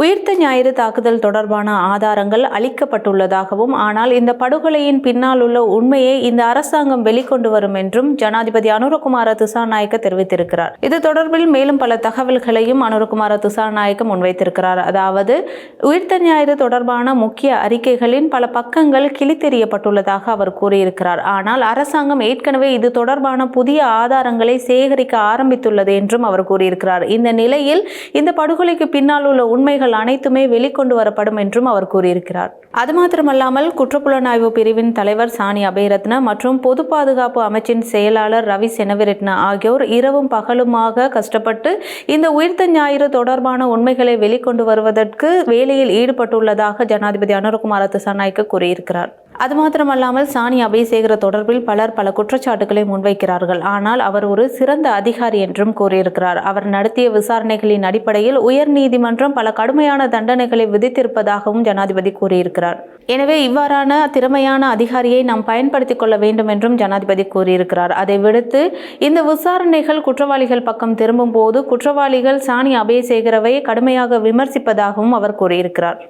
உயிர்த்த ஞாயிறு தாக்குதல் தொடர்பான ஆதாரங்கள் அளிக்கப்பட்டுள்ளதாகவும் ஆனால் இந்த படுகொலையின் பின்னால் உள்ள உண்மையை இந்த அரசாங்கம் வெளிக்கொண்டு வரும் என்றும் ஜனாதிபதி அனுரகுமார திசாநாயக்க தெரிவித்திருக்கிறார். இது தொடர்பில் மேலும் பல தகவல்களையும் அனுரகுமார திசாநாயக்க முன்வைத்திருக்கிறார். அதாவது உயிர்த்த ஞாயிறு தொடர்பான முக்கிய அறிக்கைகளின் பல பக்கங்கள் கிழித்தெறியப்பட்டுள்ளதாக அவர் கூறியிருக்கிறார். ஆனால் அரசாங்கம் ஏற்கனவே இது தொடர்பான புதிய ஆதாரங்களை சேகரிக்க ஆரம்பித்துள்ளது என்றும் அவர் கூறியிருக்கிறார். இந்த நிலையில் இந்த படுகொலைக்கு பின்னால் உள்ள உண்மைகள் அனைத்துமே வெளிக்கொண்டு வரப்படும் என்றும் அவர் கூறியிருக்கிறார். அது மாத்திரமல்லாமல் குற்றப்புலனாய்வு பிரிவின் தலைவர் சாணி அபயரத்ன மற்றும் பொது பாதுகாப்பு அமைச்சின் செயலாளர் ரவி செனவிரட்ன ஆகியோர் இரவும் பகலுமாக கஷ்டப்பட்டு இந்த உயிர்த்த ஞாயிறு தொடர்பான உண்மைகளை வெளிக்கொண்டு வருவதற்கு வேலையில் ஈடுபட்டுள்ளதாக ஜனாதிபதி அனுரகுமார திசாநாய்க்கு கூறியிருக்கிறார். அது மாத்திரமல்லாமல் சாணி அபேசேகர தொடர்பில் பலர் பல குற்றச்சாட்டுகளை முன்வைக்கிறார்கள். ஆனால் அவர் ஒரு சிறந்த அதிகாரி என்றும் கூறியிருக்கிறார். அவர் நடத்திய விசாரணைகளின் அடிப்படையில் உயர் நீதிமன்றம் பல கடுமையான தண்டனைகளை விதித்திருப்பதாகவும் ஜனாதிபதி கூறியிருக்கிறார். எனவே இவ்வாறான திறமையான அதிகாரியை நாம் பயன்படுத்திக் கொள்ள வேண்டும் என்றும் ஜனாதிபதி கூறியிருக்கிறார். அதை விடுத்து இந்த விசாரணைகள் குற்றவாளிகள் பக்கம் திரும்பும் போது குற்றவாளிகள் சாணி அபேசேகரவை கடுமையாக விமர்சிப்பதாகவும் அவர் கூறியிருக்கிறார்.